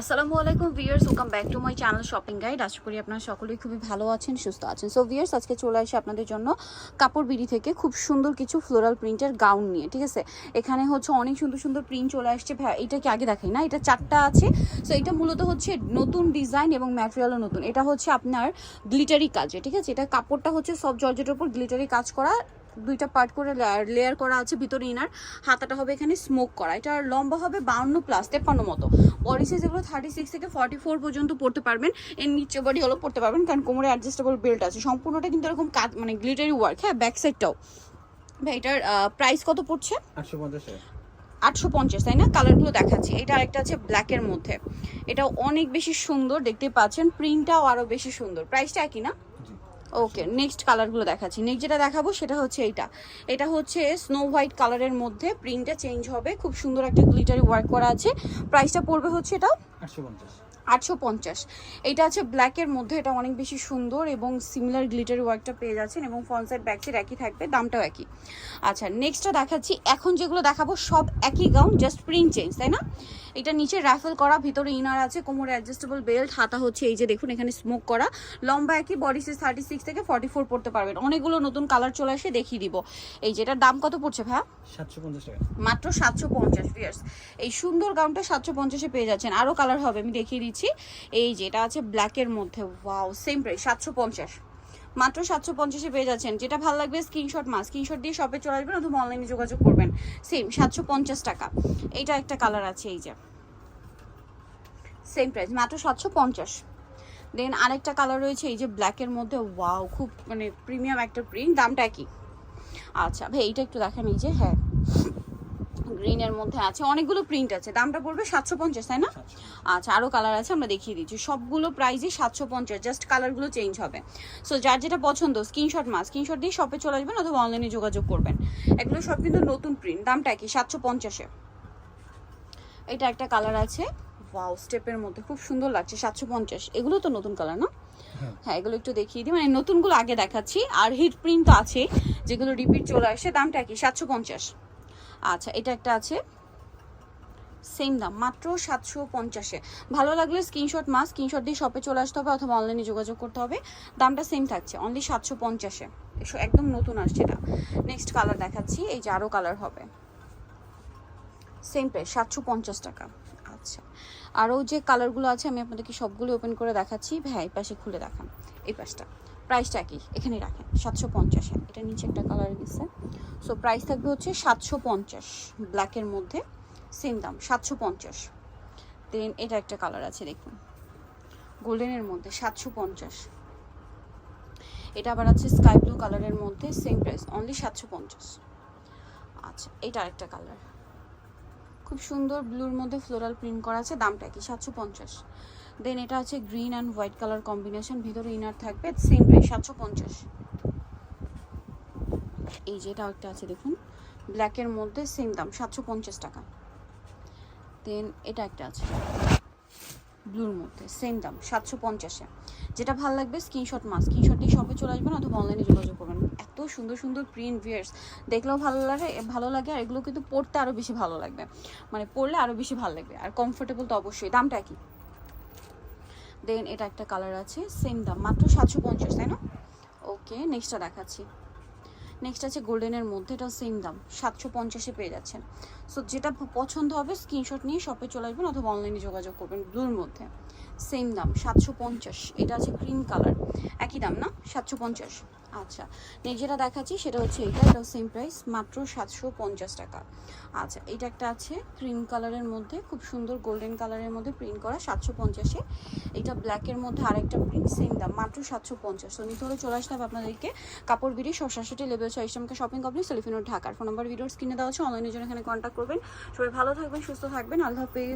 আসসালামু আলাইকুম viewers welcome back to my channel shopping guide আশা করি আপনারা সকলেই খুবই ভালো আছেন, সুস্থ আছেন। সো ভিয়ার্স আজকে চলে আসে আপনাদের জন্য কাপড় বিড়ি থেকে খুব সুন্দর কিছু ফ্লোরাল প্রিন্টের গাউন নিয়ে, ঠিক আছে? এখানে হচ্ছে অনেক সুন্দর সুন্দর প্রিন্ট চলে আসছে। এটা কি আগে দেখাই? না, এটা চারটা আছে। সো এটা মূলত হচ্ছে নতুন ডিজাইন এবং ম্যাটেরিয়ালও নতুন। এটা হচ্ছে আপনার গ্লিটারি কাজে, ঠিক আছে? এটা কাপড়টা হচ্ছে সব জর্জেটের উপর গ্লিটারি কাজ করা দুইটা পার্ট করে লেয়ার করা আছে ভিতরে ইনার হাতাটা হবে এখানে স্মোক করা। এটার লম্বা হবে বাউন্ন প্লাস তেপ্পান্ন মতো। বডি সাইজ এগুলো থার্টি সিক্স থেকে ফর্টি ফোর পর্যন্ত পড়তে পারবেন। এর নিচে বডি হলো পড়তে পারবেন কারণ কোমরে অ্যাডজাস্টেবল বেল্ট আছে। সম্পূর্ণটা কিন্তু এরকম কাজ মানে গ্লিটারি ওয়ার্ক হ্যাঁ ব্যাক সাইডটাও ভাই এটার প্রাইস কত পড়ছে? আটশো পঞ্চাশ আটশো পঞ্চাশ তাই না? কালারগুলো দেখাচ্ছি। এটা আরেকটা আছে ব্ল্যাকের মধ্যে। এটা অনেক বেশি সুন্দর দেখতে পাচ্ছেন। প্রিন্টটাও আরও বেশি সুন্দর। প্রাইসটা একই না? ওকে নেক্সট কালারগুলো দেখাচ্ছি। নেক্সট যেটা দেখাবো সেটা হচ্ছে এইটা। এটা হচ্ছে স্নো হোয়াইট কালারের মধ্যে প্রিন্টটা চেঞ্জ হবে। খুব সুন্দর একটা গ্লিটারি ওয়ার্ক করা আছে। প্রাইসটা পড়বে হচ্ছে এটা আটশো আটশো পঞ্চাশ। এটা আছে ব্ল্যাকের মধ্যে এটা অনেক বেশি সুন্দর এবং সিমিলার গ্লিটারি ওয়ার্কটা পেয়ে যাচ্ছেন এবং ফ্রন্ট সাইড একই থাকবে দামটাও একই। আচ্ছা নেক্সটটা দেখাচ্ছি। এখন যেগুলো দেখাবো সব একই গাউন জাস্ট প্রিন্ট চেঞ্জ তাই না? এটা নিচে র্যাফেল করা ভিতরে ইনার আছে কোমরে অ্যাডজাস্টেবল বেল্ট হাতা হচ্ছে এই যে দেখুন এখানে স্মোক করা। লম্বা একই বডি সাইজ থার্টি সিক্স থেকে ফর্টি ফোর পড়তে পারবেন। অনেকগুলো নতুন কালার চলে আসে দেখিয়ে দিব। এই যেটার দাম কত পড়ছে ভাইয়া? সাতশো পঞ্চাশ টাকা। মাত্র সাতশো পঞ্চাশ এই সুন্দর গাউনটা সাতশো পঞ্চাশে পেয়ে যাচ্ছেন। আরও কালার হবে আমি দেখিয়ে দিচ্ছি। এই যেটা আছে ব্ল্যাকের মধ্যে। ওয়াও সেম প্রাইস সাতশো পঞ্চাশ। মাত্র সাতশো পঞ্চাশে পেয়ে যাচ্ছেন। যেটা ভালো লাগবে স্ক্রিনশট মা স্ক্রিনশট দিয়ে শপে চলে আসবেন অথবা অনলাইনে যোগাযোগ করবেন। সেম সাতশো পঞ্চাশ টাকা। এইটা একটা কালার আছে, এই যে। সেম প্রাইস মাত্র সাতশো পঞ্চাশ। দেন আরেকটা কালার রয়েছে, এই যে ব্ল্যাকের মধ্যে। ওয়াও খুব মানে প্রিমিয়াম একটা প্রিন্ট দামটা কি আচ্ছা ভাই, এইটা একটু দেখেন, এই যে হ্যাঁ। গ্রিনের মধ্যে আছে। অনেকগুলো প্রিন্ট আছে। দামটা পড়বে সাতশো পঞ্চাশ তাই না? আচ্ছা আরও কালার আছে আমরা দেখিয়ে দিচ্ছি। সবগুলো প্রাইসই সাতশো পঞ্চাশ জাস্ট কালারগুলো চেঞ্জ হবে। সো যার যেটা পছন্দ স্ক্রিনশট মা স্ক্রিনশট দিয়ে শপে চলে আসবেন অথবা অনলাইনে যোগাযোগ করবেন। এগুলো সব কিন্তু নতুন প্রিন্ট দামটা কি? সাতশো পঞ্চাশে। এটা একটা কালার আছে। ওয়াও স্টেপের মধ্যে খুব সুন্দর লাগছে সাতশো পঞ্চাশ। এগুলো তো নতুন কালার না? হ্যাঁ। হ্যাঁ এগুলো একটু দেখিয়ে দিই। মানে নতুনগুলো আগে দেখাচ্ছি। আর হিট প্রিন্ট তো আছে যেগুলো রিপিট চলে আসে। দামটা কি? সাতশো পঞ্চাশ। আচ্ছা এটা একটা আছে। সেম দাম, মাত্র সাতশো পঞ্চাশে। ভালো লাগলে স্ক্রিনশট মা স্ক্রিনশট দিয়ে শপে চলে আসতে হবে অথবা অনলাইনে যোগাযোগ করতে হবে। দামটা সেম থাকছে অনলি সাতশো পঞ্চাশে। একদম নতুন আসছে এটা। নেক্সট কালার দেখাচ্ছি, এই যে আরও কালার হবে। সেম প্রাইস সাতশো পঞ্চাশ টাকা। আচ্ছা আরও যে কালারগুলো আছে, আমি আপনাদেরকে সবগুলো ওপেন করে দেখাচ্ছি। ভাই এই পাশে খুলে দেখান, এই পাশটা। প্রাইসটা কি? এখানে রাখেন, সাতশো পঞ্চাশে এটা নিচে একটা কালার গেছে। সো প্রাইস থাকবে হচ্ছে সাতশো পঞ্চাশ ব্ল্যাকের মধ্যে সেম দাম, সাতশো পঞ্চাশ। দেন এটা একটা কালার আছে, দেখুন। গোল্ডেনের মধ্যে, সাতশো পঞ্চাশ। এটা আবার আছে স্কাই ব্লু কালারের মধ্যে সেম প্রাইস অনলি সাতশো পঞ্চাশ। আচ্ছা এটা আরেকটা কালার খুব সুন্দর ব্লুর মধ্যে ফ্লোরাল প্রিন্ট করা আছে, দামটা কি? সাতশো পঞ্চাশ। দেন এটা আছে green and white colour combination, ভিতরে ইনার থাকবে সেম প্রাইস সাতশো পঞ্চাশ। এই যে এটা একটা আছে, দেখুন ব্ল্যাকের মধ্যে সেম দাম, সাতশো পঞ্চাশ টাকা। দেন এটা একটা আছে। ব্লুর মধ্যে সেম দাম, সাতশো পঞ্চাশে। যেটা ভালো লাগবে স্ক্রিনশট মাস স্ক্রিনশট দিয়ে শপে চলে আসবেন অথবা অনলাইনে যোগাযোগ করবেন। এত সুন্দর সুন্দর প্রিন্ট ভিয়ার্স দেখলেও ভালো লাগে ভালো লাগে, আর এগুলো কিন্তু পড়তে আরও বেশি ভালো লাগবে। মানে পড়লে আরও বেশি ভালো লাগবে, আর কমফোর্টেবল তো অবশ্যই, দামটা কি? দেন এটা একটা কালার আছে সেম দাম, মাত্র সাতশো পঞ্চাশ, তাই না? ওকে নেক্সটটা দেখাচ্ছি। নেক্সট আছে গোল্ডেনের মধ্যে, এটাও সেম দাম, সাতশো পঞ্চাশে পেয়ে যাচ্ছেন। সো যেটা পছন্দ হবে স্ক্রিনশট নিয়ে শপে চলে আসবেন অথবা অনলাইনে যোগাযোগ করবেন ব্লুর মধ্যে। সেম দাম, সাতশো পঞ্চাশ, এটা আছে ক্রিম কালার একই দাম না? সাতশো পঞ্চাশ। আচ্ছা নেক্সট যেটা দেখাচ্ছি সেটা হচ্ছে এটা, এটাও সেম প্রাইস মাত্র সাতশো পঞ্চাশ টাকা। আচ্ছা এটা একটা আছে ক্রিম কালারের মধ্যে, খুব সুন্দর গোল্ডেন কালারের মধ্যে প্রিন্ট করা, সাতশো পঞ্চাশে। এটা ব্ল্যাকের মধ্যে আরেকটা প্রিন্ট সেম দাম, মাত্র সাতশো পঞ্চাশ। তো নিতে হলে চলে আসতে হবে আপনাদেরকে কাপড় বিড়ি লেভেল ছয় ইসলামকে শপিং কমপ্লেক্স সেলিফিনোর ঢাকার ফোন নাম্বার ভিডিওর স্ক্রিনে দেওয়া আছে অনলাইনের জন্য এখানে কন্ট্যাক্ট করবেন। সবাই ভালো থাকবেন, সুস্থ থাকবেন, আল্লাহ হাফেজ।